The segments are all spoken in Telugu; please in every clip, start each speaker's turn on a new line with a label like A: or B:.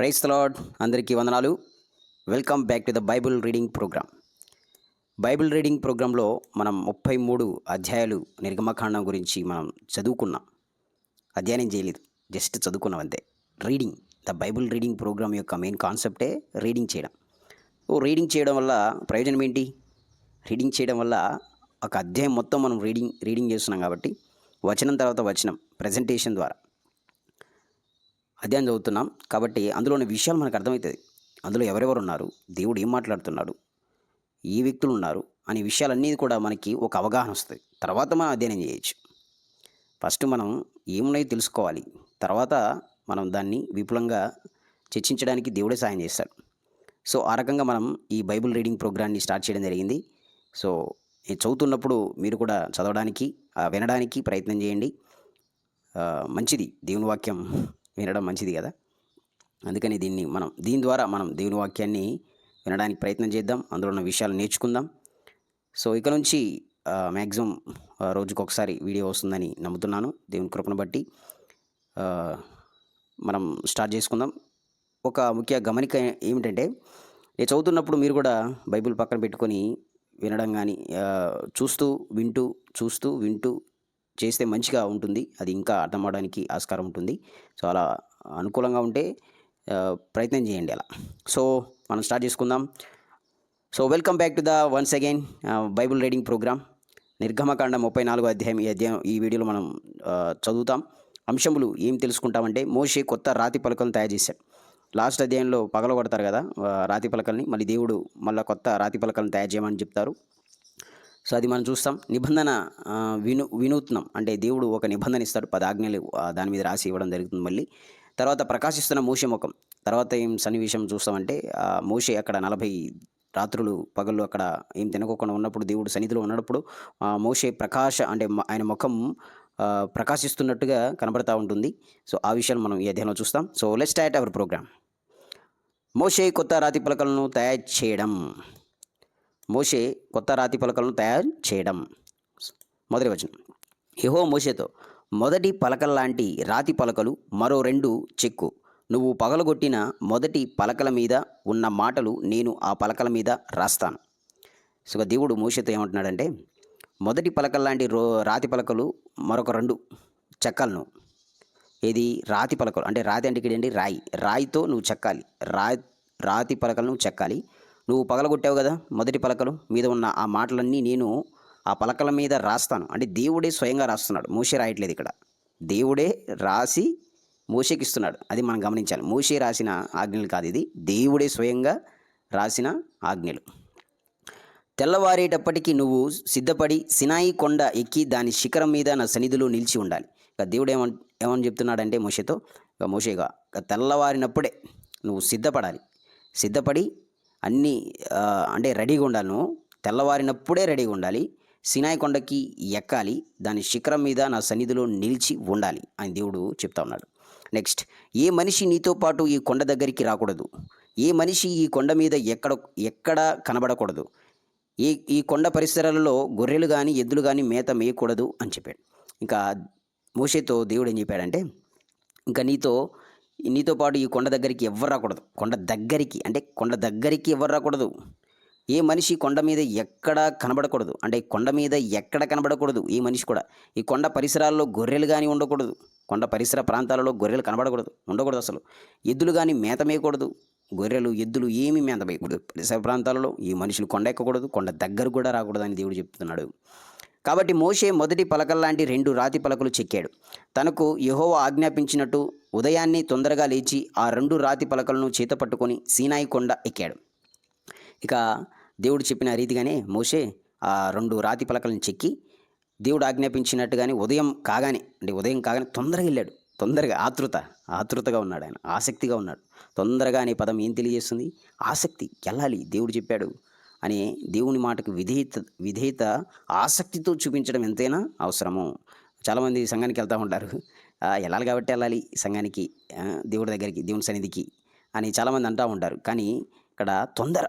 A: Praise Lord. అందరికీ వందనాలు. Welcome back to the Bible reading program. Bible reading ప్రోగ్రాంలో మనం ముప్పై మూడు అధ్యాయాలు నిర్గమకాండం గురించి మనం చదువుకున్నాం. అధ్యయనం చేయలేదు. జస్ట్ చదువుకున్నాం అంతే. Reading the Bible reading program యొక్క మెయిన్ కాన్సెప్టే రీడింగ్ చేయడం. ఓ రీడింగ్ చేయడం వల్ల ప్రయోజనం ఏంటి? రీడింగ్ చేయడం వల్ల ఒక అధ్యాయం మొత్తం మనం రీడింగ్ రీడింగ్ చేస్తున్నాం కాబట్టి వచనం తర్వాత వచనం ప్రజెంటేషన్ ద్వారా. అధ్యాయం చదువుతున్నాం. కాబట్టి అందులో ఉన్న విషయాలు మనకు అర్థమవుతుంది అందులో ఎవరెవరు ఉన్నారు దేవుడు ఏం మాట్లాడుతున్నాడు? ఈ వ్యక్తులు ఉన్నారు? అనే విషయాలన్నీ కూడా మనకి ఒక అవగాహన వస్తుంది. తర్వాత మనం అధ్యయనం చేయొచ్చు. ఫస్ట్ మనం ఏమున్నాయో తెలుసుకోవాలి. తర్వాత మనం దాన్ని విపులంగా చర్చించడానికి దేవుడే సాయం చేస్తాడు. సో ఆ రకంగా మనం ఈ బైబిల్ రీడింగ్ ప్రోగ్రామ్ని స్టార్ట్ చేయడం జరిగింది. సో నేను చదువుతున్నప్పుడు మీరు కూడా చదవడానికి వినడానికి ప్రయత్నం చేయండి. మంచిది. దేవుని వాక్యం వినడం మంచిది కదా? అందుకని దీన్ని మనం దీని ద్వారా మనం దేవుని వాక్యాన్ని వినడానికి ప్రయత్నం చేద్దాం. అందులో ఉన్న విషయాలు నేర్చుకుందాం. సో ఇక నుంచి మ్యాక్సిమం రోజుకు ఒకసారి వీడియో వస్తుందని నమ్ముతున్నాను. దేవుని కృపను బట్టి మనం స్టార్ట్ చేసుకుందాం. ఒక ముఖ్య గమనిక ఏమిటంటే నేను చదువుతున్నప్పుడు మీరు కూడా బైబిల్ పక్కన పెట్టుకొని వినడం కానీ చూస్తూ వింటూ చూస్తూ వింటూ చేస్తే మంచిగా ఉంటుంది. అది ఇంకా అర్థం అవడానికి ఆస్కారం ఉంటుంది. సో అలా అనుకూలంగా ఉంటే ప్రయత్నం చేయండి అలా. సో మనం స్టార్ట్ చేసుకుందాం. So welcome back to the once again Bible reading program నిర్గమకాండ ముప్పై నాలుగో అధ్యాయం. ఈ అధ్యాయం ఈ వీడియోలో మనం చదువుతాం. అంశములు ఏం తెలుసుకుంటామంటే మోషే కొత్త రాతి పలకలను తయారు చేశాడు. లాస్ట్ అధ్యాయంలో పగలగొడతారు కదా రాతి పలకల్ని. మళ్ళీ దేవుడు మళ్ళీ కొత్త రాతి పలకలను తయారు చేయమని చెప్తారు. సో అది మనం చూస్తాం. నిబంధన విను వినూత్నం అంటే దేవుడు ఒక నిబంధన ఇస్తాడు పదాజ్ఞలు దాని మీద రాసి ఇవ్వడం జరుగుతుంది మళ్ళీ. తర్వాత ప్రకాశిస్తున్న మూష ముఖం. తర్వాత ఏం సన్నివేశం చూస్తామంటే ఆ, అక్కడ నలభై రాత్రులు పగళ్ళు అక్కడ ఏం తినకోకుండా ఉన్నప్పుడు దేవుడు సన్నిధిలో ఉన్నప్పుడు ఆ, మోషే ప్రకాశ అంటే ఆయన ముఖం ప్రకాశిస్తున్నట్టుగా కనబడతా ఉంటుంది. సో ఆ విషయాలు మనం ఈ అధ్యయనం చూస్తాం. So let start our program మోషే కొత్త రాతి పలకలను తయారు చేయడం. మోషే కొత్త రాతి పలకలను తయారు చేయడం. మొదటి వచనం. యహో మోషేతో మొదటి పలకల్లాంటి రాతి పలకలు మరో రెండు చెక్కు. నువ్వు పగలగొట్టిన మొదటి పలకల మీద ఉన్న మాటలు నేను ఆ పలకల మీద రాస్తాను. సో దేవుడు మోషేతో ఏమంటున్నాడంటే మొదటి పలకల్లాంటి రో రాతి పలకలు మరొక రెండు చెక్కలను. ఏది? రాతి పలకలు. అంటే రాతి అంటే రాయి. రాయితో నువ్వు చెక్కాలి. రా రాతి పలకలు నువ్వు చెక్కాలి. నువ్వు పగలగొట్టావు కదా మొదటి పలకలు మీద ఉన్న ఆ మాటలన్నీ నేను ఆ పలకల మీద రాస్తాను. అంటే దేవుడే స్వయంగా రాస్తున్నాడు. మోషే రాయట్లేదు ఇక్కడ. దేవుడే రాసి మోషేకి ఇస్తున్నాడు. అది మనం గమనించాలి. మోషే రాసిన ఆజ్ఞలు కాదు ఇది. దేవుడే స్వయంగా రాసిన ఆజ్ఞలు. తెల్లవారేటప్పటికి నువ్వు సిద్ధపడి సినాయి కొండ ఎక్కి దాని శిఖరం మీద నా సన్నిధిలో నిలిచి ఉండాలి. ఇక దేవుడు ఏమని ఏమని చెప్తున్నాడంటే మోషేతో ఇక మోషేగా ఇక తెల్లవారినప్పుడే నువ్వు సిద్ధపడాలి. సిద్ధపడి అన్నీ అంటే రెడీగా ఉండాలి నువ్వు తెల్లవారినప్పుడే రెడీగా ఉండాలి. సినాయి కొండకి ఎక్కాలి. దాని శిఖరం మీద నా సన్నిధిలో నిలిచి ఉండాలి అని దేవుడు చెప్తా ఉన్నాడు. నెక్స్ట్ ఏ మనిషి నీతో పాటు ఈ కొండ దగ్గరికి రాకూడదు. ఏ మనిషి ఈ కొండ మీద ఎక్కడ ఎక్కడ కనబడకూడదు. ఈ ఈ కొండ పరిసరాలలో గొర్రెలు కానీ ఎద్దులు కానీ మేత మేయకూడదు అని చెప్పాడు. ఇంకా మోషేతో దేవుడు ఏం చెప్పాడంటే ఇంకా నీతో నీతో పాటు ఈ కొండ దగ్గరికి ఎవ్వరు రాకూడదు. కొండ దగ్గరికి అంటే కొండ దగ్గరికి ఎవరు రాకూడదు. ఏ మనిషి కొండ మీద ఎక్కడా కనబడకూడదు. అంటే కొండ మీద ఎక్కడ కనబడకూడదు? ఏ మనిషి కూడా. ఈ కొండ పరిసరాల్లో గొర్రెలు కానీ ఉండకూడదు. కొండ పరిసర ప్రాంతాలలో గొర్రెలు కనబడకూడదు. ఉండకూడదు అసలు. ఎద్దులు కానీ మేత మేయకూడదు. గొర్రెలు ఎద్దులు ఏమీ మేత మేయకూడదు. పరిసర ప్రాంతాలలో ఈ మనుషులు కొండ ఎక్కకూడదు. కొండ దగ్గర కూడా రాకూడదు అని దేవుడు చెప్తున్నాడు. కాబట్టి మోషే మొదటి పలకల్లాంటి రెండు రాతి పలకలు చెక్కాడు. తనకు యహోవ ఆజ్ఞాపించినట్టు ఉదయాన్నే తొందరగా లేచి ఆ రెండు రాతి పలకలను చేత పట్టుకొని సీనాయి కొండ ఎక్కాడు. ఇక దేవుడు చెప్పిన రీతిగానే మోషే ఆ రెండు రాతి పలకలను చెక్కి దేవుడు ఆజ్ఞాపించినట్టుగానే ఉదయం కాగానే అంటే ఉదయం కాగానే తొందరగా వెళ్ళాడు. తొందరగా ఆతృత ఆతృతగా ఉన్నాడు ఆయన ఆసక్తిగా ఉన్నాడు. తొందరగా అనే పదం ఏం తెలియజేస్తుంది? ఆసక్తి వెళ్ళాలి దేవుడు చెప్పాడు అని దేవుని మాటకు విధేయత విధేయత ఆసక్తితో చూపించడం ఎంతైనా అవసరము. చాలామంది సంఘానికి వెళ్తూ ఉంటారు. వెళ్ళాలి కాబట్టి వెళ్ళాలి సంఘానికి? దేవుడి దగ్గరికి దేవుని సన్నిధికి అని చాలామంది అంటూ ఉంటారు. కానీ ఇక్కడ తొందర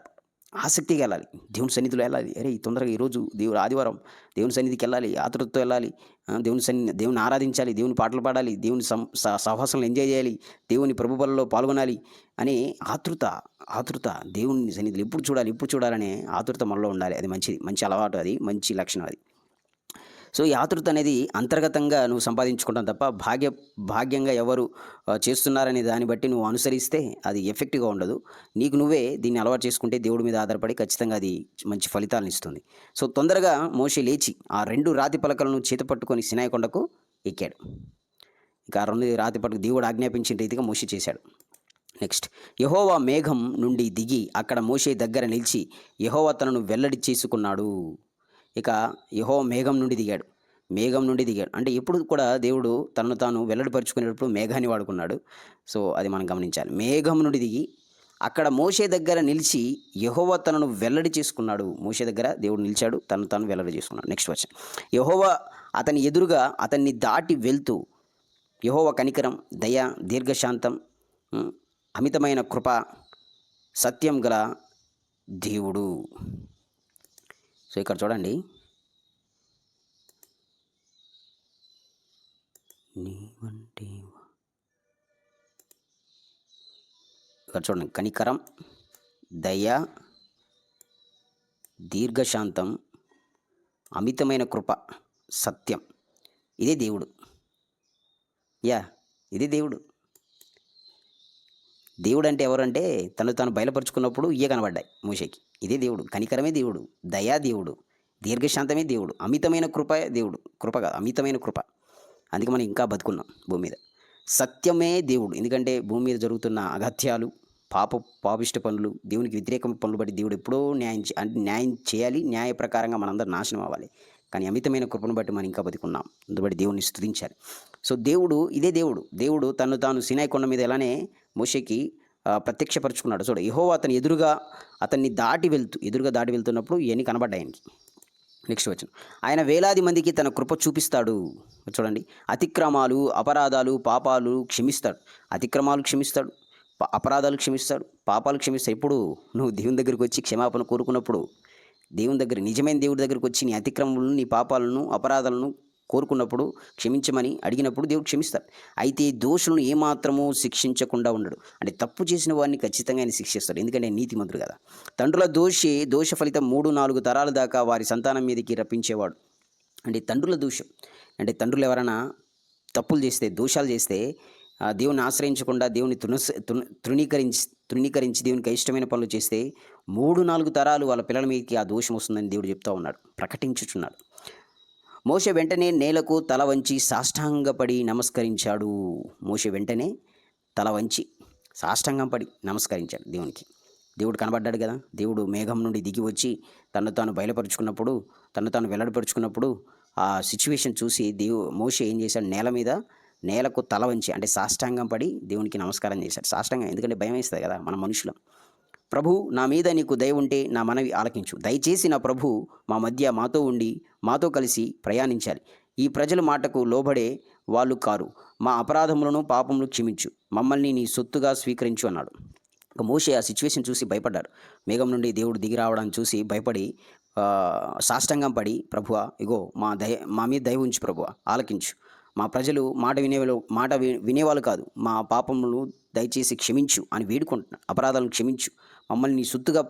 A: ఆసక్తిగా వెళ్ళాలి. దేవుని సన్నిధిలో వెళ్ళాలి. అరే ఈ తొందరగా ఈరోజు దేవుడు ఆదివారం దేవుని సన్నిధికి వెళ్ళాలి. ఆతృతతో వెళ్ళాలి. దేవుని సన్ని దేవుని ఆరాధించాలి. దేవుని పాటలు పాడాలి. దేవుని సం సహవాసంలో ఎంజాయ్ చేయాలి. దేవుని ప్రభుబలలో పాల్గొనాలి అనే ఆతృత ఆతృత దేవుని సన్నిధిలో ఎప్పుడు చూడాలి ఎప్పుడు చూడాలనే ఆతృత మనలో ఉండాలి. అది మంచిది. మంచి అలవాటు అది. మంచి లక్షణం అది. సో ఈ ఆతృత అనేది అంతర్గతంగా నువ్వు సంపాదించుకుంటాం తప్ప భాగ్య భాగ్యంగా ఎవరు చేస్తున్నారనే దాన్ని బట్టి నువ్వు అనుసరిస్తే అది ఎఫెక్టివ్గా ఉండదు. నీకు నువ్వే దీన్ని అలవాటు చేసుకుంటే దేవుడి మీద ఆధారపడి ఖచ్చితంగా అది మంచి ఫలితాలను ఇస్తుంది. సో తొందరగా మోషి లేచి ఆ రెండు రాతి పలకలను చేత పట్టుకొని ఎక్కాడు. ఇంకా రెండు రాతి పట్టుకు దేవుడు ఆజ్ఞాపించిన రీతిగా మోషి చేశాడు. నెక్స్ట్ యహోవా మేఘం నుండి దిగి అక్కడ మోషే దగ్గర నిలిచి యహోవా తనను వెల్లడి చేసుకున్నాడు. ఇక యహో మేఘం నుండి దిగాడు. మేఘం నుండి దిగాడు. అంటే ఎప్పుడు కూడా దేవుడు తనను తాను వెల్లడిపరుచుకునేటప్పుడు మేఘాన్ని వాడుకున్నాడు. సో అది మనం గమనించాలి. మేఘం నుండి దిగి అక్కడ మోషే దగ్గర నిలిచి యహోవ తనను వెల్లడి చేసుకున్నాడు. మోషే దగ్గర దేవుడు నిలిచాడు. తను తాను వెల్లడి చేసుకున్నాడు. నెక్స్ట్ వచ్చాను యహోవ అతని ఎదురుగా అతన్ని దాటి వెళ్తూ యహోవ కనికరం దయ దీర్ఘశాంతం అమితమైన కృప సత్యం గల దేవుడు. సో ఇక్కడ చూడండి. ఇక్కడ చూడండి కనికరం దయ దీర్ఘశాంతం అమితమైన కృప సత్యం. ఇదే దేవుడు. యా ఇదే దేవుడు. దేవుడు అంటే ఎవరంటే తను తాను బయలుపరుచుకున్నప్పుడు ఇయే కనబడ్డాయి మూషకి. ఇదే దేవుడు కనికరమే దేవుడు దయా దేవుడు దీర్ఘశాంతమే దేవుడు అమితమైన కృప దేవుడు కృప కాదు అమితమైన కృప. అందుకే మనం ఇంకా బతుకున్నాం భూమి మీద. సత్యమే దేవుడు ఎందుకంటే భూమి మీద జరుగుతున్న అగత్యాలు పాప పాపిష్ట పనులు దేవునికి వ్యతిరేకమైన పనులు బట్టి దేవుడు ఎప్పుడో న్యాయం చే- అంటే న్యాయం చేయాలి న్యాయ ప్రకారంగా మనందరం నాశనం అవ్వాలి. కానీ అమితమైన కృపను బట్టి మనం ఇంకా బతికున్నాం. అందుబట్టి దేవుని స్తుతించాలి. సో దేవుడు ఇదే దేవుడు. దేవుడు తను తాను సినాయి కొండ మీద ఎలానే మోషేకి ప్రత్యక్షపరుచుకున్నాడు. చూడు యహో అతని ఎదురుగా అతన్ని దాటి వెళ్తూ ఎదురుగా దాటి వెళ్తున్నప్పుడు ఇవన్నీ కనబడ్డాయి ఆయనకి నెక్స్ట్ వచ్చిన ఆయన వేలాది మందికి తన కృప చూపిస్తాడు. చూడండి అతిక్రమాలు అపరాధాలు పాపాలు క్షమిస్తాడు. అతిక్రమాలు క్షమిస్తాడు అపరాధాలు క్షమిస్తాడు పాపాలు క్షమిస్తాడు. ఎప్పుడు? నువ్వు దేవుని దగ్గరికి వచ్చి క్షమాపణ కోరుకున్నప్పుడు. దేవుని దగ్గర నిజమైన దేవుడి దగ్గరికి వచ్చి నీ అతిక్రమలను నీ పాపాలను అపరాధాలను కోరుకున్నప్పుడు క్షమించమని అడిగినప్పుడు దేవుడు క్షమిస్తాడు. అయితే దోషులను ఏమాత్రము శిక్షించకుండా ఉండడు. అంటే తప్పు చేసిన వారిని ఖచ్చితంగా ఆయన శిక్షిస్తాడు. ఎందుకంటే నీతిమంతుడు కదా. తండ్రుల దోషి దోష ఫలితం మూడు నాలుగు తరాల దాకా వారి సంతానం మీదకి రప్పించేవాడు. అంటే తండ్రుల దోషం. అంటే తండ్రులు ఎవరైనా తప్పులు చేస్తే దోషాలు చేస్తే ఆ దేవుని ఆశ్రయించకుండా దేవుని తృణస్ తృణీకరించి తృణీకరించి దేవునికి ఇష్టమైన పనులు చేస్తే మూడు నాలుగు తరాలు వాళ్ళ పిల్లల మీదకి ఆ దోషం వస్తుందని దేవుడు చెప్తా ఉన్నాడు. ప్రకటించుచున్నాడు. మోష వెంటనే నేలకు తల వంచి సాష్టాంగపడి నమస్కరించాడు. మోష వెంటనే తల వంచి సాష్టాంగం పడి నమస్కరించాడు దేవునికి. దేవుడు కనబడ్డాడు కదా. దేవుడు మేఘం నుండి దిగి వచ్చి తను తాను బయలుపరుచుకున్నప్పుడు తను తాను వెల్లడిపరుచుకున్నప్పుడు ఆ సిచ్యువేషన్ చూసి దేవు మోష ఏం చేశాడు? నేల మీద నేలకు తల వంచి అంటే సాష్టాంగం పడి దేవునికి నమస్కారం చేశాడు. సాష్టాంగం ఎందుకంటే భయం వేస్తుంది కదా మన మనుషులం. ప్రభు నా మీద నీకు దయ ఉంటే నా మనవి ఆలకించు. దయచేసి నా ప్రభు మా మధ్య మాతో ఉండి మాతో కలిసి ప్రయాణించాలి. ఈ ప్రజల మాటకు లోబడే వాళ్ళు కారు. మా అపరాధములను పాపములు క్షమించు. మమ్మల్ని నీ సొత్తుగా స్వీకరించు అన్నాడు. ఇక మోషే ఆ సిచ్యువేషన్ చూసి భయపడ్డాడు. మేఘం నుండి దేవుడు దిగి రావడాన్ని చూసి భయపడి సాష్టంగం పడి ప్రభువా ఇగో మా దయ మా మీద దయ ఉంచు ప్రభువ ఆలకించు. మా ప్రజలు మాట వినేవాళ్ళు మాట వి- వినేవాళ్ళు కాదు. మా పాపములు దయచేసి క్షమించు అని వేడుకుంటున్నాడు. అపరాధాలను క్షమించు. మమ్మల్ని నీ సొత్తుగా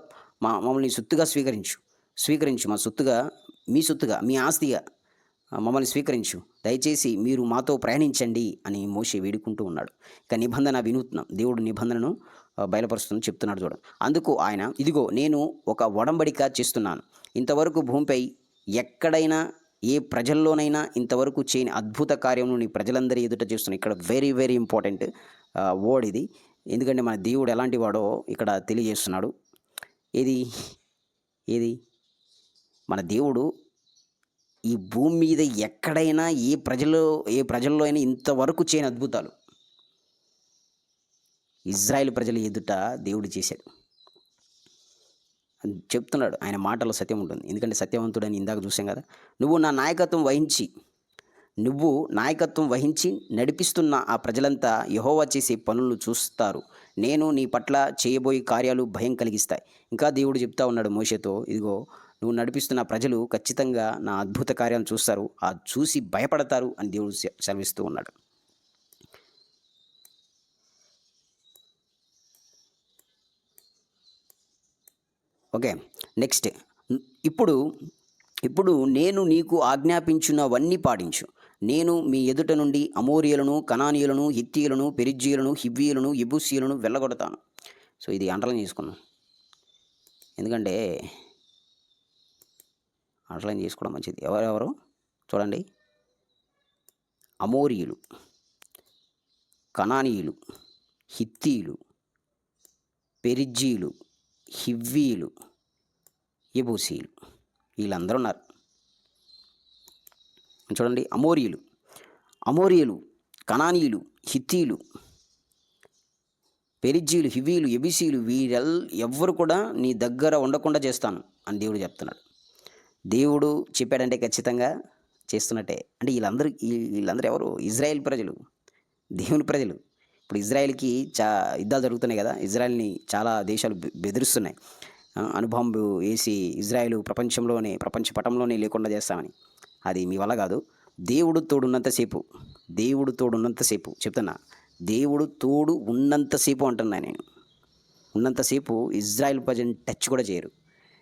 A: మా మమ్మల్ని నీ సొత్తుగా స్వీకరించు. స్వీకరించు మా సొత్తుగా మీ సొత్తుగా మీ ఆస్తిగా మమ్మల్ని స్వీకరించు. దయచేసి మీరు మాతో ప్రయాణించండి అని మోషే వేడుకుంటూ ఉన్నాడు. ఇక నిబంధన వినూత్నం. దేవుడు నిబంధనను బయలుపరుస్తుందని చెప్తున్నాడు చూడండి అందుకు ఆయన ఇదిగో నేను ఒక ఒడంబడిక చేస్తున్నాను. ఇంతవరకు భూమిపై ఎక్కడైనా ఏ ప్రజల్లోనైనా ఇంతవరకు చేయని అద్భుత కార్యమును నీ ప్రజలందరి ఎదుట చేస్తున్నాను. ఇక్కడ వెరీ వెరీ ఇంపార్టెంట్ వర్డ్ ఇది. ఎందుకంటే మన దేవుడు ఎలాంటి వాడో ఇక్కడ తెలియజేస్తున్నాడు. ఏది? ఏది? మన దేవుడు ఈ భూమి మీద ఎక్కడైనా ఏ ప్రజల్లో ఏ ప్రజల్లో అయినా ఇంతవరకు చేయని అద్భుతాలు. ఇజ్రాయెల్ ప్రజల ఎదుట దేవుడు చేశాడు. చెప్తున్నాడు ఆయన మాటలో సత్యం ఉంటుంది. ఎందుకంటే సత్యవంతుడని ఇందాక చూసాం కదా. నువ్వు నా నాయకత్వం వహించి నువ్వు నాయకత్వం వహించి నడిపిస్తున్న ఆ ప్రజలంతా యహోవా చేసే పనులు చూస్తారు. నేను నీ పట్ల చేయబోయే కార్యాలు భయం కలిగిస్తాయి. ఇంకా దేవుడు చెప్తా ఉన్నాడు మోషతో ఇదిగో నువ్వు నడిపిస్తున్న ప్రజలు ఖచ్చితంగా నా అద్భుత కార్యాలు చూస్తారు. ఆ చూసి భయపడతారు అని దేవుడు సె- సెలవిస్తూ ఉన్నాడు. Okay next. ఇప్పుడు ఇప్పుడు నేను నీకు ఆజ్ఞాపించినవన్నీ పాటించు. నేను మీ ఎదుట నుండి అమోరియలను కనానీయులను హిత్తీయులను పెరిజ్జీయులను హివ్వీయులను ఇబుసీయులను వెళ్ళగొడతాను. సో ఇది అండర్లైన్ చేసుకున్నాం ఎందుకంటే అండర్లైన్ చేసుకోవడం మంచిది. ఎవరెవరు? చూడండి. అమోరియులు కనానీయులు హిత్తీయులు పెరిజ్జీలు హివ్వీలు ఎబూసీలు వీళ్ళందరూ ఉన్నారు. చూడండి అమోరియులు. అమోరియులు కనానీయులు హిత్తీలు పెరిజీలు హివీలు ఎబిసీలు వీరెల్ ఎవ్వరు కూడా నీ దగ్గర ఉండకుండా చేస్తాను అని దేవుడు చెప్తున్నాడు. దేవుడు చెప్పాడంటే ఖచ్చితంగా చేస్తున్నట్టే. అంటే వీళ్ళందరూ వీళ్ళందరూ ఎవరు? ఇజ్రాయెల్ ప్రజలు. దేవుని ప్రజలు. ఇప్పుడు ఇజ్రాయెల్కి చా యుద్ధాలు జరుగుతున్నాయి కదా. ఇజ్రాయెల్ని చాలా దేశాలు బెదిరిస్తున్నాయి. అనుభవం వేసి ఇజ్రాయెల్ ప్రపంచంలోనే ప్రపంచ పటంలోనే లేకుండా చేస్తామని. అది మీ వల్ల కాదు. దేవుడు తోడున్నంతసేపు దేవుడు తోడున్నంతసేపు చెప్తున్నా. దేవుడు తోడు ఉన్నంతసేపు అంటున్నా నేను. ఉన్నంతసేపు ఇజ్రాయెల్ ప్రజలను టచ్ కూడా చేయరు.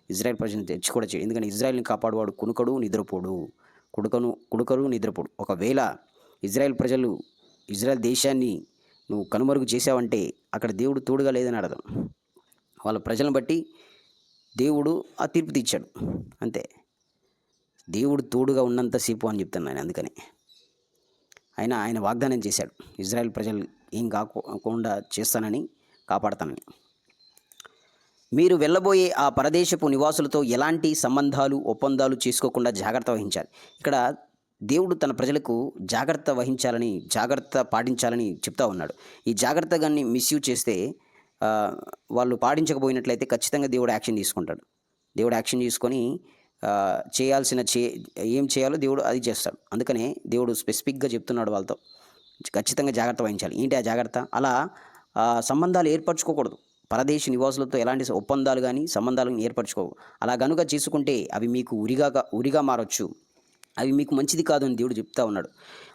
A: ఇజ్రాయెల్ ప్రజలను టచ్ కూడా చేయరు. ఎందుకంటే ఇజ్రాయెల్ని కాపాడువాడు కునుకడు నిద్రపోడు. కుడుకను కుడుకడు నిద్రపోడు. ఒకవేళ ఇజ్రాయెల్ ప్రజలు ఇజ్రాయెల్ దేశాన్ని నువ్వు కనుమరుగు చేసావంటే అక్కడ దేవుడు తోడుగా లేదని అర్థం. వాళ్ళ ప్రజలను బట్టి దేవుడు ఆ తీర్పు తీర్చాడు. అంతే. దేవుడు తోడుగా ఉన్నంతసేపు అని చెప్తున్నాను అందుకని. ఆయన ఆయన వాగ్దానం చేశాడు ఇజ్రాయెల్ ప్రజలు ఏం కాకుండా చేస్తానని కాపాడతానని. మీరు వెళ్ళబోయే ఆ పరదేశపు నివాసులతో ఎలాంటి సంబంధాలు ఒప్పందాలు చేసుకోకుండా జాగ్రత్త వహించాలి. ఇక్కడ దేవుడు తన ప్రజలకు జాగ్రత్త వహించాలని జాగ్రత్త పాటించాలని చెప్తా ఉన్నాడు. ఈ జాగ్రత్తగాన్ని మిస్యూజ్ చేస్తే వాళ్ళు పాటించకపోయినట్లయితే ఖచ్చితంగా దేవుడు యాక్షన్ తీసుకుంటాడు. దేవుడు యాక్షన్ తీసుకొని చేయాల్సిన చే ఏం చేయాలో దేవుడు అది చేస్తాడు. అందుకనే దేవుడు స్పెసిఫిక్గా చెప్తున్నాడు వాళ్ళతో. ఖచ్చితంగా జాగ్రత్త వహించాలి. ఏంటి ఆ జాగ్రత్త? అలా సంబంధాలు ఏర్పరచుకోకూడదు. పరదేశ నివాసులతో ఎలాంటి ఒప్పందాలు కానీ సంబంధాలు ఏర్పరచుకోవు. అలా గనుక చేసుకుంటే అవి మీకు ఉరిగా ఉరిగా మారొచ్చు. అవి మీకు మంచిది కాదు అని దేవుడు చెప్తా ఉన్నాడు.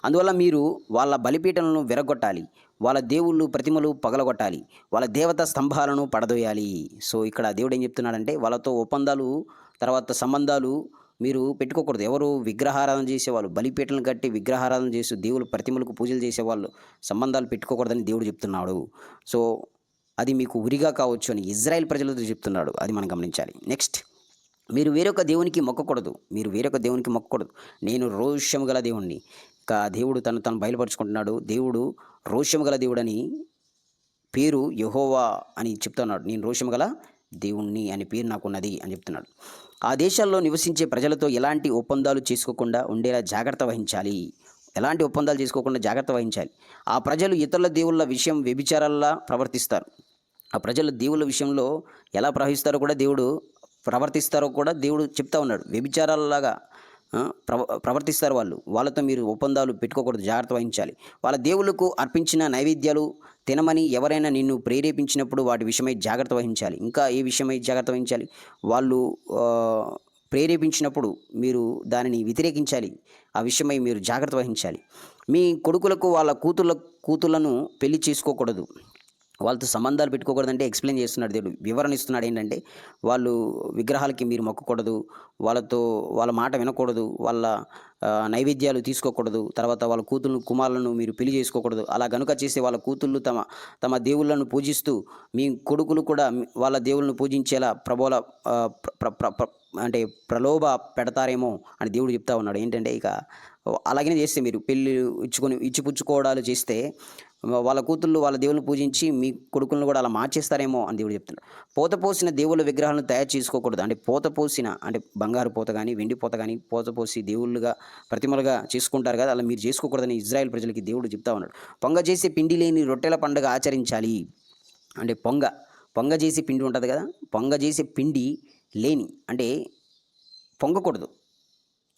A: అందువల్ల మీరు వాళ్ళ బలిపీఠలను విరగొట్టాలి. వాళ్ళ దేవుళ్ళు ప్రతిమలు పగలగొట్టాలి. వాళ్ళ దేవత స్తంభాలను పడదోయాలి. సో ఇక్కడ దేవుడు ఏం చెప్తున్నాడంటే వాళ్ళతో ఒప్పందాలు తర్వాత సంబంధాలు మీరు పెట్టుకోకూడదు. ఎవరు విగ్రహారాధన చేసేవాళ్ళు బలిపీఠలను కట్టి విగ్రహారాధన చేసి దేవుళ్ళు ప్రతిమలకు పూజలు చేసేవాళ్ళు సంబంధాలు పెట్టుకోకూడదని దేవుడు చెప్తున్నాడు. సో అది మీకు ఉరిగా కావచ్చు అని ఇజ్రాయెల్ ప్రజలతో చెప్తున్నాడు. అది మనం గమనించాలి. నెక్స్ట్. మీరు వేరొక దేవునికి మొక్కకూడదు. మీరు వేరొక దేవునికి మొక్కకూడదు. నేను రోషము గల దేవుణ్ణి. కా దేవుడు తను తను బయలుపరుచుకుంటున్నాడు. దేవుడు రోషము గల దేవుడని పేరు యహోవా అని చెప్తున్నాడు. నేను రోషము గల దేవుణ్ణి అని పేరు నాకున్నది అని చెప్తున్నాడు. ఆ దేశాల్లో నివసించే ప్రజలతో ఎలాంటి ఒప్పందాలు చేసుకోకుండా ఉండేలా జాగ్రత్త వహించాలి. ఎలాంటి ఒప్పందాలు చేసుకోకుండా జాగ్రత్త వహించాలి? ఆ ప్రజలు ఇతరుల దేవుళ్ళ విషయం వ్యభిచారాల్లా ప్రవర్తిస్తారు. ఆ ప్రజలు దేవుళ్ళ విషయంలో ఎలా ప్రవహిస్తారో కూడా దేవుడు ప్రవర్తిస్తారో కూడా దేవుడు చెప్తా ఉన్నాడు. వ్యభిచారాలలాగా ప్రవ ప్రవర్తిస్తారు వాళ్ళు. వాళ్ళతో మీరు ఒప్పందాలు పెట్టుకోకూడదు. జాగ్రత్త వహించాలి. వాళ్ళ దేవులకు అర్పించిన నైవేద్యాలు తినమని ఎవరైనా నిన్ను ప్రేరేపించినప్పుడు వాటి విషయమై జాగ్రత్త వహించాలి. ఇంకా ఏ విషయమై జాగ్రత్త వహించాలి? వాళ్ళు ప్రేరేపించినప్పుడు మీరు దానిని వ్యతిరేకించాలి. ఆ విషయమై మీరు జాగ్రత్త వహించాలి. మీ కొడుకులకు వాళ్ళ కూతుళ్ళ కూతుళ్ళను పెళ్ళి చేసుకోకూడదు. వాళ్ళతో సంబంధాలు పెట్టుకోకూడదంటే ఎక్స్ప్లెయిన్ చేస్తున్నాడు దేవుడు. వివరణ ఇస్తున్నాడు ఏంటంటే వాళ్ళు విగ్రహాలకి మీరు మొక్కకూడదు వాళ్ళతో వాళ్ళ మాట వినకూడదు వాళ్ళ నైవేద్యాలు తీసుకోకూడదు తర్వాత వాళ్ళ కూతుళ్ళు కుమారులను మీరు పెళ్ళి చేసుకోకూడదు. అలా గనుక చేసే వాళ్ళ కూతుళ్ళు తమ తమ దేవుళ్ళను పూజిస్తూ మీ కొడుకులు కూడా వాళ్ళ దేవుళ్ళను పూజించేలా ప్రబోల ప్ర- ప్ర- అంటే ప్రలోభ పెడతారేమో అని దేవుడు చెప్తా ఉన్నాడు. ఏంటంటే ఇక అలాగనే చేస్తే మీరు పెళ్ళి ఇచ్చుకొని ఇచ్చిపుచ్చుకోవడాలు చేస్తే వాళ్ళ కూతుళ్ళు వాళ్ళ దేవుళ్ళు పూజించి మీ కొడుకులను కూడా అలా మార్చేస్తారేమో అని దేవుడు చెప్తున్నాడు. పోత పోసిన దేవుళ్ళ విగ్రహాలను తయారు చేసుకోకూడదు. అంటే పోత పోసిన అంటే బంగారు పోత కానీ వెండి పోత కానీ పోత పోసి దేవుళ్ళుగా ప్రతిమలుగా చేసుకుంటారు కదా అలా మీరు చేసుకోకూడదని ఇజ్రాయెల్ ప్రజలకి దేవుడు చెప్తా ఉన్నాడు. పొంగ చేసే పిండి లేని రొట్టెల పండుగ ఆచరించాలి. అంటే పొంగ పొంగ చేసే పిండి ఉంటుంది కదా పొంగ చేసే పిండి లేని అంటే పొంగకూడదు.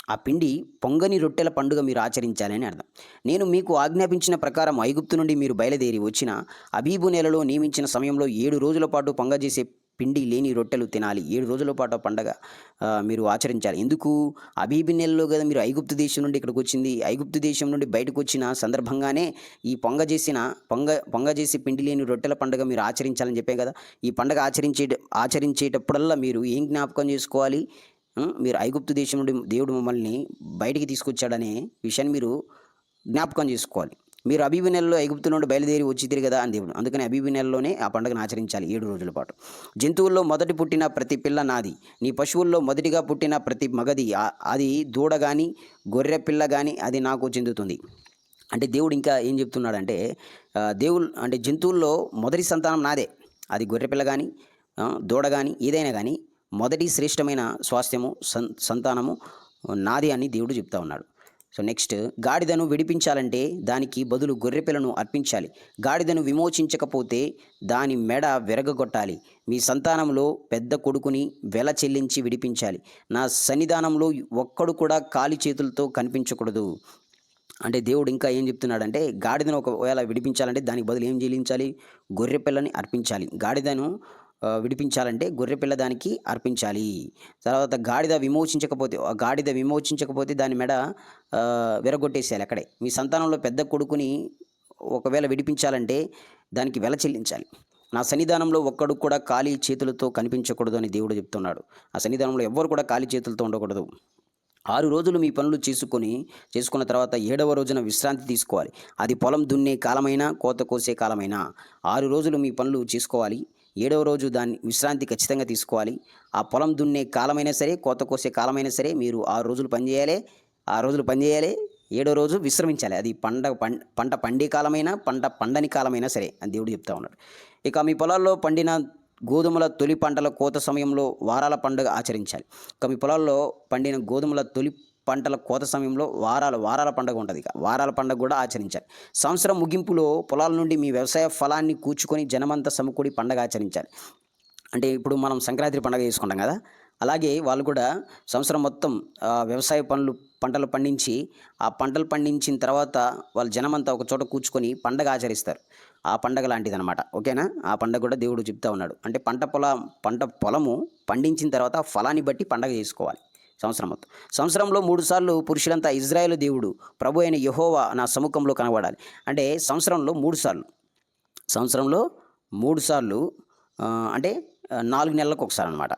A: ఆ పిండి పొంగని రొట్టెల పండుగ మీరు ఆచరించాలని అర్థం. నేను మీకు ఆజ్ఞాపించిన ప్రకారం ఐగుప్తు నుండి మీరు బయలుదేరి వచ్చిన అబీబు నెలలో నియమించిన సమయంలో ఏడు రోజుల పాటు పొంగజేసే పిండి లేని రొట్టెలు తినాలి. ఏడు రోజుల పాటు ఆ పండగ మీరు ఆచరించాలి. ఎందుకు? అబీబి నెలలో కదా మీరు ఐగుప్తు దేశం నుండి ఇక్కడికి వచ్చింది. ఐగుప్తు దేశం నుండి బయటకు వచ్చిన సందర్భంగానే ఈ పొంగ చేసిన పొంగ పొంగ చేసి పిండి లేని రొట్టెల పండుగ మీరు ఆచరించాలని చెప్పే కదా. ఈ పండగ ఆచరించే ఆచరించేటప్పుడల్లా మీరు ఏం జ్ఞాపకం చేసుకోవాలి? మీరు ఐగుప్తు దేశం నుండి దేవుడు మమ్మల్ని బయటికి తీసుకొచ్చాడనే విషయాన్ని మీరు జ్ఞాపకం చేసుకోవాలి. మీరు అబీబి నెలలో ఐగుప్తు నుండి బయలుదేరి వచ్చి తిరిగి కదా అని దేవుడు. అందుకని అబీబి నెలలోనే ఆ పండుగను ఆచరించాలి ఏడు రోజుల పాటు. జంతువుల్లో మొదటి పుట్టిన ప్రతి పిల్ల నాది. నీ పశువుల్లో మొదటిగా పుట్టిన ప్రతి మగది అది దూడ కానీ గొర్రె పిల్ల కానీ అది నాకు చెందుతుంది. అంటే దేవుడు ఇంకా ఏం చెప్తున్నాడంటే దేవుడు అంటే జంతువుల్లో మొదటి సంతానం నాదే. అది గొర్రె పిల్ల కానీ దూడ కానీ ఏదైనా కానీ మొదటి శ్రేష్టమైన స్వాస్థ్యము సన్ సంతానము నాది అని దేవుడు చెప్తా ఉన్నాడు. సో నెక్స్ట్ గాడిదను విడిపించాలంటే దానికి బదులు గొర్రెపిల్లను అర్పించాలి. గాడిదను విమోచించకపోతే దాని మెడ విరగగొట్టాలి. మీ సంతానంలో పెద్ద కొడుకుని వెల చెల్లించి విడిపించాలి. నా సన్నిధానంలో ఒక్కడు కూడా ఖాళీ చేతులతో కనిపించకూడదు. అంటే దేవుడు ఇంకా ఏం చెప్తున్నాడంటే గాడిదను ఒకవేళ విడిపించాలంటే దానికి బదులు ఏం చెల్లించాలి? గొర్రె పిల్లని అర్పించాలి. గాడిదను విడిపించాలంటే గొర్రె పిల్ల దానికి అర్పించాలి. తర్వాత గాడిద విమోచించకపోతే ఆ గాడిద విమోచించకపోతే దాని మెడ విరగొట్టేసేయాలి అక్కడే. మీ సంతానంలో పెద్ద కొడుకుని ఒకవేళ విడిపించాలంటే దానికి వెల చెల్లించాలి. నా సన్నిధానంలో ఒక్కడు కూడా ఖాళీ చేతులతో కనిపించకూడదు అని దేవుడు చెప్తున్నాడు. ఆ సన్నిధానంలో ఎవ్వరు కూడా ఖాళీ చేతులతో ఉండకూడదు. ఆరు రోజులు మీ పనులు చేసుకొని చేసుకున్న తర్వాత ఏడవ రోజున విశ్రాంతి తీసుకోవాలి. అది పొలం దున్నే కాలమైనా కోత కోసే కాలమైనా ఆరు రోజులు మీ పనులు చేసుకోవాలి. ఏడవ రోజు దాన్ని విశ్రాంతి ఖచ్చితంగా తీసుకోవాలి. ఆ పొలం దున్నే కాలమైనా సరే కోత కోసే కాలమైనా సరే మీరు ఆరు రోజులు పనిచేయాలి ఆ రోజులు పనిచేయాలి ఏడో రోజు విశ్రమించాలి. అది పంట పంట పండే కాలమైనా పంట పండని కాలమైనా సరే అని దేవుడు చెప్తా ఉన్నాడు. ఇక మీ పొలాల్లో పండిన గోధుమల తొలి పంటల కోత సమయంలో వారాల పండుగ ఆచరించాలి. ఇక మీ పొలాల్లో పండిన గోధుమల తొలి పంటల కోత సమయంలో వారాల వారాల పండుగ ఉంటుంది ఇక. వారాల పండుగ కూడా ఆచరించాలి. సంవత్సరం ముగింపులో పొలాల నుండి మీ వ్యవసాయ ఫలాన్ని కూర్చుకొని జనమంతా సమకూడి పండగ ఆచరించాలి. అంటే ఇప్పుడు మనం సంక్రాంతి పండుగ చేసుకుంటాం కదా? అలాగే వాళ్ళు కూడా సంవత్సరం మొత్తం వ్యవసాయ పనులు పంటలు పండించి ఆ పంటలు పండించిన తర్వాత వాళ్ళ జనమంతా ఒక చోట కూర్చుకొని పండగ ఆచరిస్తారు. ఆ పండగ లాంటిది అనమాట ఓకేనా? ఆ పండగ కూడా దేవుడు చెప్తా ఉన్నాడు. అంటే పంట పొలం పంట పొలము పండించిన తర్వాత ఆ ఫలాన్ని బట్టి పండగ చేసుకోవాలి. సంవత్సరం మొత్తం. సంవత్సరంలో మూడు సార్లు పురుషులంతా ఇజ్రాయేల్ దేవుడు ప్రభు అయిన యహోవా నా సముఖంలో కనబడాలి. అంటే సంవత్సరంలో మూడు సార్లు. సంవత్సరంలో మూడు సార్లు అంటే నాలుగు నెలలకు ఒకసారి అనమాట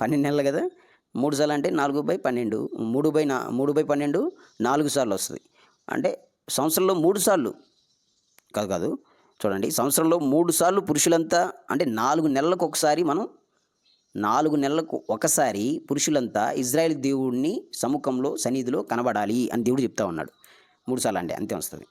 A: పన్నెండు నెలలు కదా? మూడు సార్లు అంటే నాలుగు బై పన్నెండు మూడు బై నా మూడు బై పన్నెండు నాలుగు సార్లు వస్తుంది. అంటే సంవత్సరంలో మూడు సార్లు. కాదు కాదు. చూడండి సంవత్సరంలో మూడు సార్లు పురుషులంతా అంటే నాలుగు నెలలకు ఒకసారి మనం నాలుగు నెలలకు ఒకసారి పురుషులంతా ఇజ్రాయెల్ దేవుడిని సముఖంలో సన్నిధిలో కనబడాలి అని దేవుడు చెప్తా ఉన్నాడు. మూడు సార్లు అంటే అంతే వస్తుంది.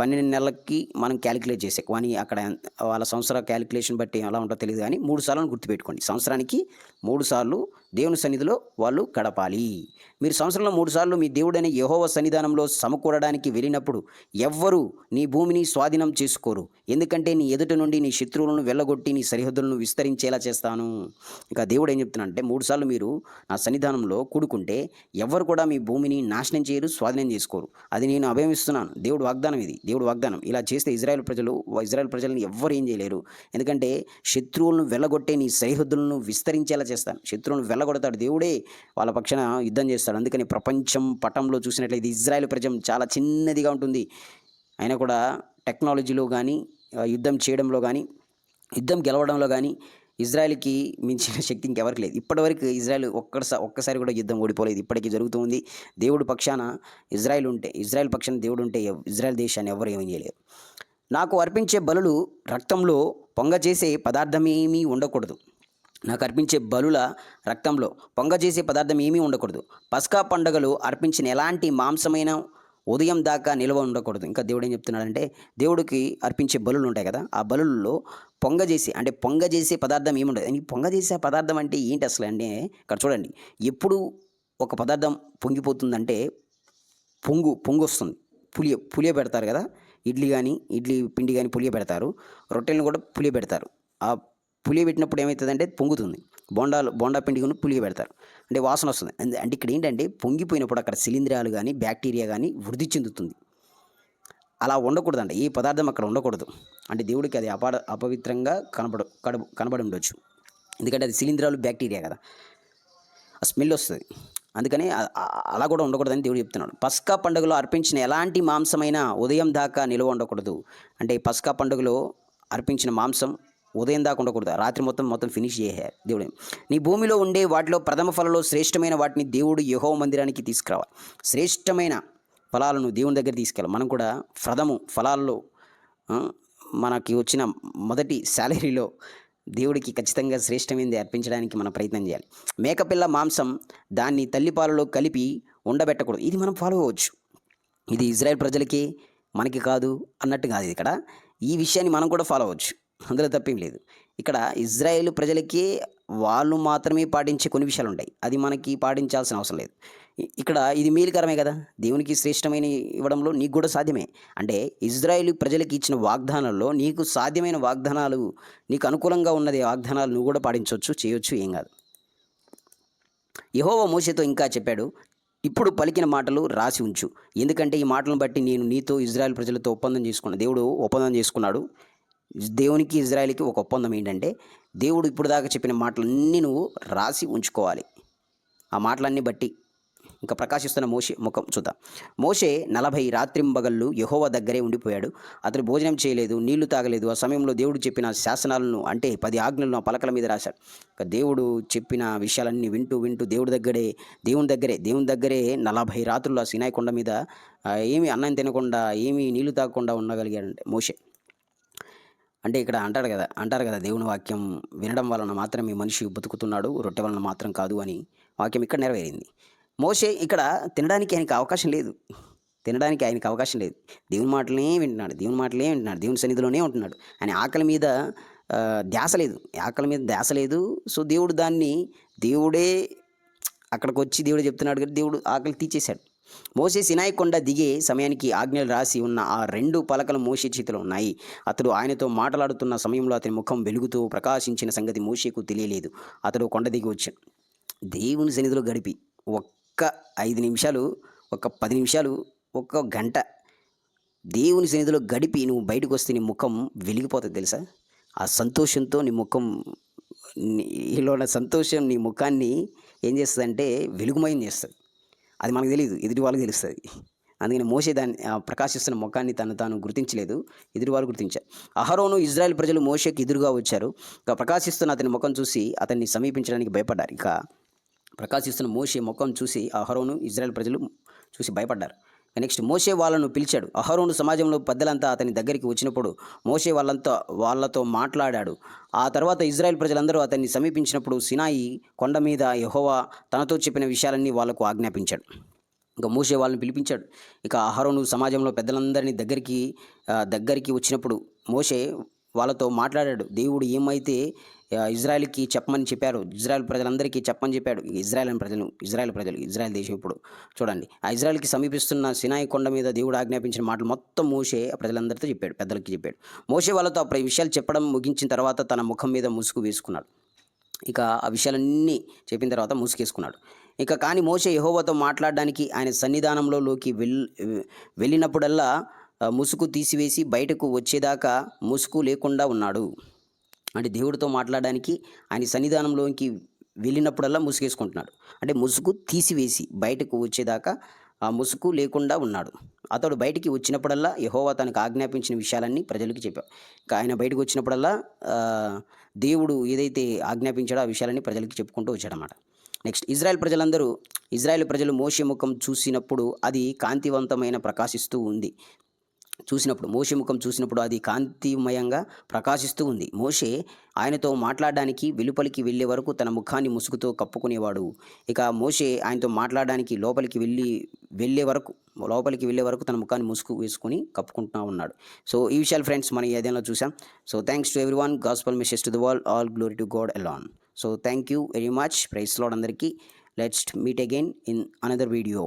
A: పన్నెండు నెలలకి మనం క్యాలిక్యులేట్ చేసే కానీ అక్కడ వాళ్ళ సంవత్సర క్యాలిక్యులేషన్ బట్టి ఎలా ఉంటుందో తెలియదు కానీ మూడు సార్లు గుర్తుపెట్టుకోండి. సంవత్సరానికి మూడు సార్లు దేవుని సన్నిధిలో వాళ్ళు గడపాలి. మీరు సంవత్సరంలో మూడు సార్లు మీ దేవుడైన యహోవ సన్నిధానంలో సమకూడడానికి వెళ్ళినప్పుడు ఎవ్వరూ నీ భూమిని స్వాధీనం చేసుకోరు. ఎందుకంటే నీ ఎదుట నుండి నీ శత్రువులను వెళ్ళగొట్టి నీ సరిహద్దులను విస్తరించేలా చేస్తాను. ఇంకా దేవుడు ఏం చెప్తున్నాడంటే మూడు సార్లు మీరు నా సన్నిధానంలో కూడుకుంటే ఎవ్వరు కూడా మీ భూమిని నాశనం చేయరు స్వాధీనం చేసుకోరు. అది నేను అభయమిస్తున్నాను దేవుడు వాగ్దానం ఇది. దేవుడు వాగ్దానం. ఇలా చేస్తే ఇజ్రాయెల్ ప్రజలు ఇజ్రాయెల్ ప్రజలను ఎవ్వరు ఏం చేయలేరు. ఎందుకంటే శత్రువులను వెళ్ళగొట్టే నీ సరిహద్దులను విస్తరించేలా చేస్తాను. శత్రువులను వెళ్ళగొడతాడు దేవుడే. వాళ్ళ పక్షాన యుద్ధం చేస్తాడు. అందుకని ప్రపంచం పటంలో చూసినట్లయితే ఇజ్రాయెల్ ప్రజం చాలా చిన్నదిగా ఉంటుంది. అయినా కూడా టెక్నాలజీలో కానీ యుద్ధం చేయడంలో కానీ యుద్ధం గెలవడంలో కానీ ఇజ్రాయెల్కి మించిన శక్తి ఇంకెవరికి లేదు. ఇప్పటివరకు ఇజ్రాయెల్ ఒక్కసారి ఒక్కసారి కూడా యుద్ధం ఓడిపోలేదు. ఇప్పటికీ జరుగుతుంది దేవుడు పక్షాన ఇజ్రాయెల్ ఉంటే ఇజ్రాయెల్ పక్షాన దేవుడు ఉంటే ఇజ్రాయెల్ దేశాన్ని ఎవరు ఏమీ చేయలేరు. నాకు అర్పించే బలులు రక్తంలో పొంగ చేసే పదార్థమేమీ ఉండకూడదు. నాకు అర్పించే బలుల రక్తంలో పొంగ చేసే పదార్థం ఏమీ ఉండకూడదు. పస్కా పండుగలు అర్పించిన ఎలాంటి మాంసమైన ఉదయం దాకా నిల్వ ఉండకూడదు. ఇంకా దేవుడు ఏం చెప్తున్నాడంటే దేవుడికి అర్పించే బలులు ఉంటాయి కదా ఆ బలుల్లో పొంగ చేసి అంటే పొంగ చేసే పదార్థం ఏముండదు ఈ పొంగ చేసే పదార్థం అంటే ఏంటి అసలు అంటే ఇక్కడ చూడండి ఎప్పుడు ఒక పదార్థం పొంగిపోతుందంటే పొంగు పొంగు వస్తుంది. పులియ పులియ పెడతారు కదా ఇడ్లీ కానీ ఇడ్లీ పిండి కానీ పులియ పెడతారు రొట్టెలను కూడా పులియ పెడతారు. ఆ పులియబెట్టినప్పుడు ఏమవుతుందంటే పొంగుతుంది. బోండాలు బోండా పిండి కూడా పెడతారు. అంటే వాసన వస్తుంది. అంటే ఇక్కడ ఏంటంటే పొంగిపోయినప్పుడు అక్కడ శిలీంధ్రాలు కానీ బ్యాక్టీరియా కానీ వృద్ధి చెందుతుంది. అలా ఉండకూడదండి ఈ పదార్థం అక్కడ ఉండకూడదు అంటే దేవుడికి అది అపార అపవిత్రంగా కనబడ కడబ కనబడి ఉండొచ్చు. ఎందుకంటే అది శిలీంధ్రాలు బ్యాక్టీరియా కదా. ఆ స్మెల్ వస్తుంది. అందుకని అలా కూడా ఉండకూడదని దేవుడు చెప్తున్నాడు. పస్కా పండుగలో అర్పించిన ఎలాంటి మాంసమైనా ఉదయం దాకా నిల్వ ఉండకూడదు అంటే పస్కా పండుగలో అర్పించిన మాంసం ఉదయం దాకా ఉండకూడదు. రాత్రి మొత్తం మొత్తం ఫినిష్ చేయాలి దేవుడు. నీ భూమిలో ఉండే వాటిలో ప్రథమ ఫలలో శ్రేష్టమైన వాటిని దేవుడు యహో మందిరానికి తీసుకురావాలి. శ్రేష్టమైన ఫలాలను దేవుని దగ్గర తీసుకెళ్ళాలి. మనం కూడా ప్రథము ఫలాల్లో మనకి వచ్చిన మొదటి శాలరీలో దేవుడికి ఖచ్చితంగా శ్రేష్టమైనది అర్పించడానికి మనం ప్రయత్నం చేయాలి. మేకపిల్ల మాంసం దాన్ని తల్లిపాలలో కలిపి ఉండబెట్టకూడదు. ఇది మనం ఫాలో అవ్వచ్చు. ఇది ఇజ్రాయెల్ ప్రజలకి మనకి కాదు అన్నట్టు కాదు ఇది ఇక్కడ. ఈ విషయాన్ని మనం కూడా ఫాలో అవ్వచ్చు. అందులో తప్పేం లేదు. ఇక్కడ ఇజ్రాయేల్ ప్రజలకి వాళ్ళు మాత్రమే పాటించే కొన్ని విషయాలు ఉంటాయి అది మనకి పాటించాల్సిన అవసరం లేదు. ఇక్కడ ఇది మేలుకరమే కదా? దేవునికి శ్రేష్టమైన ఇవ్వడంలో నీకు కూడా సాధ్యమే. అంటే ఇజ్రాయేల్ ప్రజలకి ఇచ్చిన వాగ్దానాల్లో నీకు సాధ్యమైన వాగ్దానాలు నీకు అనుకూలంగా ఉన్నది వాగ్దానాలు నువ్వు కూడా పాటించవచ్చు చేయొచ్చు ఏం కాదు. యహోవ మోషేతో ఇంకా చెప్పాడు ఇప్పుడు పలికిన మాటలు రాసి ఉంచు. ఎందుకంటే ఈ మాటలను బట్టి నేను నీతో ఇజ్రాయెల్ ప్రజలతో ఒప్పందం చేసుకున్నాను దేవుడు ఒప్పందం చేసుకున్నాడు. దేవునికి ఇజ్రాయెల్కి ఒక ఒప్పందం ఏంటంటే దేవుడు ఇప్పుడు దాకా చెప్పిన మాటలన్నీ నువ్వు రాసి ఉంచుకోవాలి. ఆ మాటలన్నీ బట్టి ఇంకా ప్రకాశిస్తున్న మోషే ముఖం చూద్దాం. మోషే నలభై రాత్రింబగళ్ళు యహోవ దగ్గరే ఉండిపోయాడు. అతడు భోజనం చేయలేదు నీళ్ళు తాగలేదు. ఆ సమయంలో దేవుడు చెప్పిన శాసనాలను అంటే పది ఆజ్ఞలను ఆ పలకల మీద రాశాడు. ఇంకా దేవుడు చెప్పిన విషయాలన్నీ వింటూ వింటూ దేవుడి దగ్గరే దేవుని దగ్గరే దేవుని దగ్గరే నలభై రాత్రులు ఆ సినాయి కొండ మీద ఏమి ఏమీ అన్నం తినకుండా ఏమీ నీళ్ళు తాగకుండా ఉండగలిగాడంటే మోషే. అంటే ఇక్కడ అంటాడు కదా అంటారు కదా దేవుని వాక్యం వినడం వలన మాత్రమే మనిషి బతుకుతున్నాడు రొట్టె వలన మాత్రం కాదు అని వాక్యం ఇక్కడ నెరవేరింది. మోసే ఇక్కడ తినడానికి ఆయనకి అవకాశం లేదు. తినడానికి ఆయనకి అవకాశం లేదు. దేవుని మాటలే వింటున్నాడు దేవుని మాటలే వింటున్నాడు దేవుని సన్నిధిలోనే ఉంటున్నాడు. ఆయన ఆకలి మీద ధ్యాస లేదు. ఆకలి మీద ధ్యాస లేదు. సో దేవుడు దాన్ని దేవుడే అక్కడికి వచ్చి దేవుడు చెప్తున్నాడు కదా దేవుడు ఆకలి తీసేశాడు మోసే సినాయి కొండ దిగే సమయానికి ఆజ్ఞలు రాసి ఉన్న ఆ రెండు పలకలు మోసే చేతిలో ఉన్నాయి. అతడు ఆయనతో మాట్లాడుతున్న సమయంలో అతని ముఖం వెలుగుతూ ప్రకాశించిన సంగతి మోషేకు తెలియలేదు. అతడు కొండ దిగి వచ్చాడు. దేవుని సన్నిధిలో గడిపి ఒక్క ఐదు నిమిషాలు ఒక పది నిమిషాలు ఒక్క గంట దేవుని సన్నిధిలో గడిపి నువ్వు బయటకు వస్తే నీ ముఖం వెలిగిపోతుంది తెలుసా? ఆ సంతోషంతో నీ ముఖం నీలో ఉన్న సంతోషం నీ ముఖాన్ని ఏం చేస్తుందంటే వెలుగుమయం చేస్తుంది. అది మనకు తెలియదు ఎదుటి వాళ్ళకి తెలుస్తుంది. అందుకని మోసే దాన్ని ఆ ప్రకాశిస్తున్న ముఖాన్ని తను తాను గుర్తించలేదు. ఎదురు వాళ్ళు గుర్తించారు అహరోను ఇజ్రాయెల్ ప్రజలు మోషేకి ఎదురుగా వచ్చారు. ఇక ప్రకాశిస్తున్న అతని ముఖం చూసి అతన్ని సమీపించడానికి భయపడ్డారు. ఇక ప్రకాశిస్తున్న మోషే ముఖం చూసి అహరోను ఇజ్రాయెల్ ప్రజలు చూసి భయపడ్డారు. నెక్స్ట్ మోసే వాళ్ళను పిలిచాడు. అహరోను సమాజంలో పెద్దలంతా అతని దగ్గరికి వచ్చినప్పుడు మోసే వాళ్ళంతా వాళ్ళతో మాట్లాడాడు. ఆ తర్వాత ఇజ్రాయెల్ ప్రజలందరూ అతన్ని సమీపించినప్పుడు సినాయి కొండ మీద యహోవా తనతో చెప్పిన విషయాలన్నీ వాళ్ళకు ఆజ్ఞాపించాడు. ఇంకా మోసే వాళ్ళని పిలిపించాడు. ఇక అహరోను సమాజంలో పెద్దలందరినీ దగ్గరికి దగ్గరికి వచ్చినప్పుడు మోసే వాళ్ళతో మాట్లాడాడు. దేవుడు ఏమైతే ఇజ్రాయెల్కి చెప్పమని చెప్పారు ఇజ్రాయెల్ ప్రజలందరికీ చెప్పమని చెప్పాడు. ఇజ్రాయెల్ ప్రజలు ఇజ్రాయెల్ ప్రజలు ఇజ్రాయెల్ దేశం ఇప్పుడు. చూడండి ఆ ఇజ్రాయెల్కి సమీపిస్తున్న సినాయి కొండ మీద దేవుడు ఆజ్ఞాపించిన మాటలు మొత్తం మోషే ప్రజలందరితో చెప్పాడు పెద్దలకి చెప్పాడు. మోషే వాళ్ళతో ఆ విషయాలు చెప్పడం ముగించిన తర్వాత తన ముఖం మీద ముసుగు వేసుకున్నాడు. ఇక ఆ విషయాలన్నీ చెప్పిన తర్వాత ముసుగేసుకున్నాడు. ఇక కానీ మోసే యహోవతో మాట్లాడడానికి ఆయన సన్నిధానంలోకి వెల్ వెళ్ళినప్పుడల్లా ముసుగు తీసివేసి బయటకు వచ్చేదాకా ముసుగు లేకుండా ఉన్నాడు. అంటే దేవుడితో మాట్లాడడానికి ఆయన సన్నిధానంలోకి వెళ్ళినప్పుడల్లా ముసుగేసుకుంటున్నాడు. అంటే ముసుగు తీసివేసి బయటకు వచ్చేదాకా ఆ ముసుగు లేకుండా ఉన్నాడు. అతడు బయటికి వచ్చినప్పుడల్లా యహోవా తనకు ఆజ్ఞాపించిన విషయాలన్నీ ప్రజలకు చెప్పాడు. ఇంకా ఆయన బయటకు వచ్చినప్పుడల్లా దేవుడు ఏదైతే ఆజ్ఞాపించాడో ఆ విషయాలన్నీ ప్రజలకి చెప్పుకుంటూ వచ్చాడనమాట నెక్స్ట్ ఇజ్రాయెల్ ప్రజలందరూ ఇజ్రాయెల్ ప్రజలు మోసే ముఖం చూసినప్పుడు అది కాంతివంతమైన ప్రకాశిస్తూ ఉంది. చూసినప్పుడు మోషే ముఖం చూసినప్పుడు అది కాంతిమయంగా ప్రకాశిస్తూ ఉంది. మోషే ఆయనతో మాట్లాడడానికి వెలుపలికి వెళ్ళే వరకు తన ముఖాన్ని ముసుగుతో కప్పుకునేవాడు. ఇక మోషే ఆయనతో మాట్లాడడానికి లోపలికి వెళ్ళి వెళ్ళే వరకు లోపలికి వెళ్ళే వరకు తన ముఖాన్ని ముసుగు వేసుకొని కప్పుకుంటూ ఉన్నాడు. సో ఈ విషయాలు ఫ్రెండ్స్ మనం ఏదైనా చూసాం so thanks to everyone gospel message to the world all glory to God alone so thank you very much praise Lord అందరికీ. Let's meet again in another video